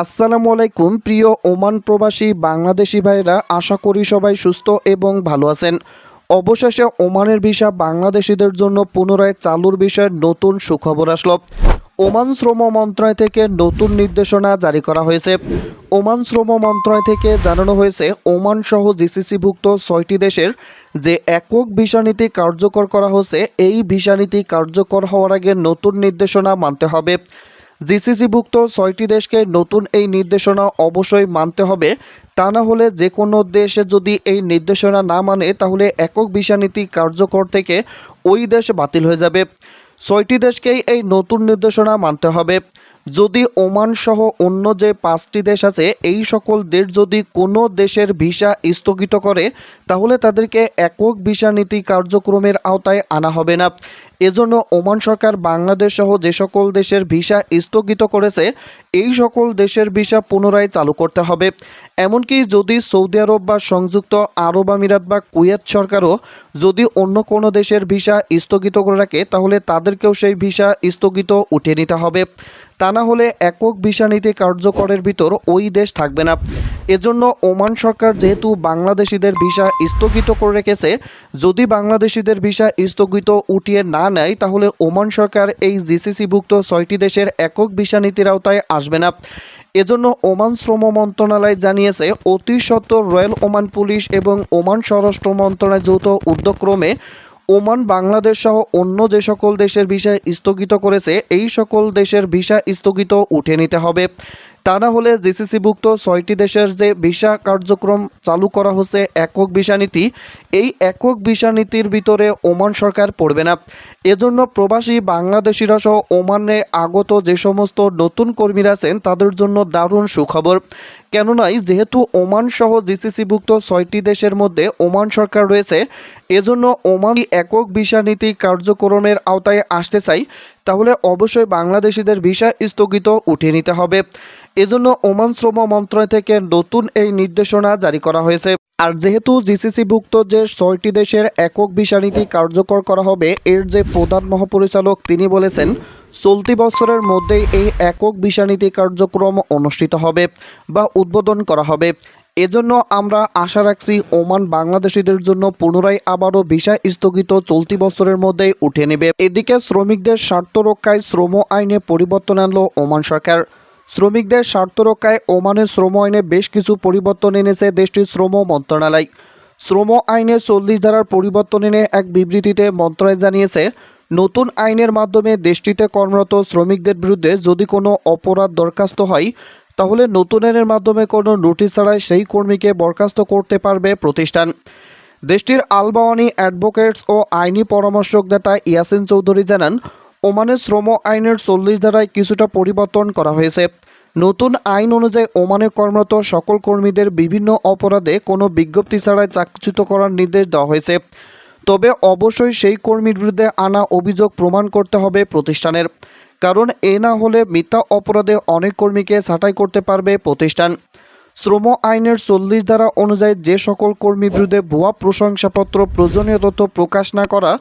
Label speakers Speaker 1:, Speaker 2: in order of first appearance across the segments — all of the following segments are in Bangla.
Speaker 1: আসসালামু আলাইকুম, প্রিয় ওমান প্রবাসী বাংলাদেশি ভাইরা আশা করি সবাই সুস্থ এবং ভালো আছেন। অবশেষে ওমানের ভিসা বাংলাদেশিদের জন্য পুনরায় চালুর বিষয়ে নতুন সুখবর আসলো। ওমান শ্রম মন্ত্রণালয় থেকে নতুন নির্দেশনা জারি করা হয়েছে। ওমান শ্রম মন্ত্রণালয় থেকে জানানো হয়েছে, ওমান সহ জিসিসিভুক্ত ছয়টি দেশের যে একক ভিসা নীতি কার্যকর করা হয়েছে, এই ভিসা নীতি কার্যকর হওয়ার আগে নতুন নির্দেশনা মানতে হবে। জিসিসিভুক্ত ছয়টি দেশকে নতুন এই নির্দেশনা অবশ্যই মানতে হবে। তা না হলে যে কোনো দেশে যদি এই নির্দেশনা না মানে তাহলে একক ভিসা নীতি কার্যকর থেকে ওই দেশ বাতিল হয়ে যাবে। ছয়টি দেশকেই এই নতুন নির্দেশনা মানতে হবে। যদি ওমান সহ অন্য যে পাঁচটি দেশ আছে, এই সকল দেশ যদি কোনো দেশের ভিসা স্থগিত করে, তাহলে তাদেরকে একক ভিসা নীতি কার্যক্রমের আওতায় আনা হবে না। এজন্য ওমান সরকার বাংলাদেশ সহ যে সকল দেশের ভিসা স্থগিত করেছে, এই সকল দেশের ভিসা পুনরায় চালু করতে হবে। এমনকি যদি সৌদি আরব বা সংযুক্ত আরব আমিরাত বা কুয়েত সরকারও যদি অন্য কোনো দেশের ভিসা স্থগিত করে রাখে, তাহলে তাদেরকেও সেই ভিসা স্থগিত উঠিয়ে নিতে হবে। তা না হলে একক ভিসা নীতি কার্যকরের ভিতর ওই দেশ থাকবে না। এজন্য ওমান সরকার যেহেতু বাংলাদেশিদের ভিসা স্থগিত করে রেখেছে, যদি বাংলাদেশিদের ভিসা স্থগিত উঠিয়ে না নেয়, তাহলে ওমান সরকার এই জিসিসিভুক্ত ছয়টি দেশের একক ভিসা নীতির আওতায় আসবে না। এজন্য ওমান শ্রম মন্ত্রণালয় জানিয়েছে, অতি রয়্যাল ওমান পুলিশ এবং ওমান স্বরাষ্ট্র মন্ত্রণালয় যৌথ উদ্যোগক্রমে ওমান, বাংলাদেশ সহ অন্য যে সকল দেশের ভিসা স্থগিত করেছে, এই সকল দেশের ভিসা স্থগিত উঠে নিতে হবে। তা না হলে জিসিসিভুক্ত ছয়টি দেশের যে ভিসা কার্যক্রম চালু করা হচ্ছে একক ভিসা নীতি, এই একক ভিসা নীতির ভিতরে ওমান সরকার পড়বে না। এজন্য প্রবাসী বাংলাদেশিরা সহ ওমানে আগত যে সমস্ত নতুন কর্মীরা আছেন, তাদের জন্য দারুণ সুখবর। কেননাই যেহেতু ওমান সহ জিসিসিভুক্ত ছয়টি দেশের মধ্যে ওমান সরকার রয়েছে, এজন্য ওমান একক ভিসা নীতি কার্যক্রমের আওতায় আসতে চাই তাহলে অবশ্যই বাংলাদেশিদের ভিসা স্থগিত উঠিয়ে নিতে হবে। এজন্য ওমান শ্রম মন্ত্রণালয় থেকে নতুন এই নির্দেশনা জারি করা হয়েছে। আর যেহেতু জিসিসিভুক্ত যে ছয়টি দেশের একক ভিসা নীতি কার্যকর করা হবে, এর যে প্রধান মহাপরিচালক তিনি বলেছেন, চলতি বছরের মধ্যেই এই একক ভিসা নীতি কার্যক্রম অনুষ্ঠিত হবে বা উদ্বোধন করা হবে। এজন্য আমরা আশা রাখছি ওমান বাংলাদেশিদের জন্য পুনরায় আবারও ভিসা স্থগিত চলতি বছরের মধ্যেই উঠে নেবে। এদিকে শ্রমিকদের স্বার্থ রক্ষায় শ্রম আইনে পরিবর্তন আনলো ওমান সরকার। শ্রমিকদের স্বার্থ রক্ষায় ওমানের শ্রম আইনে বেশ কিছু পরিবর্তন এনেছে দেশটির শ্রম মন্ত্রণালয়। শ্রম আইনে চল্লিশ ধারার পরিবর্তন এনে এক বিবৃতিতে মন্ত্রণালয় জানিয়েছে, নতুন আইনের মাধ্যমে দেশটিতে কর্মরত শ্রমিকদের বিরুদ্ধে যদি কোনো অপরাধ দরখাস্ত হয়, তাহলে নতুন আইনের মাধ্যমে কোনো নোটিশ ছাড়াই সেই কর্মীকে বরখাস্ত করতে পারবে প্রতিষ্ঠান। দেশটির আলবাওয়ানি অ্যাডভোকেটস ও আইনি পরামর্শক পরামর্শকদাতা ইয়াসিন চৌধুরী জানান ওমানের শ্রম আইনের চল্লিশ ধারায় কিছুটা পরিবর্তন করা হয়েছে। নতুন আইন অনুযায়ী ওমানে কর্মরত সকল কর্মীদের বিভিন্ন অপরাধে কোনো বিজ্ঞপ্তি ছাড়াই চাকরিচ্যুত করার নির্দেশ দেওয়া হয়েছে। তবে অবশ্যই সেই কর্মীর বিরুদ্ধে আনা অভিযোগ প্রমাণ করতে হবে প্রতিষ্ঠানের। কারণ এ না হলে মিথ্যা অপরাধে অনেক কর্মীকে ছাঁটাই করতে পারবে প্রতিষ্ঠান। শ্রম আইনের চল্লিশ ধারা অনুযায়ী যে সকল কর্মীর বিরুদ্ধে ভুয়া প্রশংসাপত্র, প্রয়োজনীয় তথ্য প্রকাশ না করা,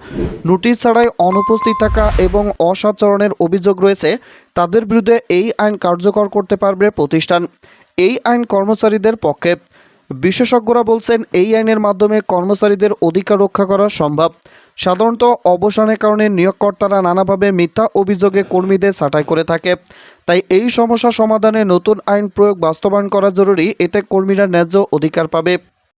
Speaker 1: নোটিশ ছাড়াই অনুপস্থিত থাকা এবং অসাচরণের অভিযোগ রয়েছে, তাদের বিরুদ্ধে এই আইন কার্যকর করতে পারবে প্রতিষ্ঠান। এই আইন কর্মচারীদের পক্ষে। বিশেষজ্ঞরা বলছেন, এই আইনের মাধ্যমে কর্মচারীদের অধিকার রক্ষা করা সম্ভব। সাধারণত অবসানের কারণে নিয়োগকর্তারা নানাভাবে মিথ্যা অভিযোগে কর্মীদের ছাঁটাই করে থাকে। তাই এই সমস্যা সমাধানে নতুন আইন প্রয়োগ বাস্তবায়ন করা জরুরি, এতে কর্মীরা ন্যায্য অধিকার পাবে।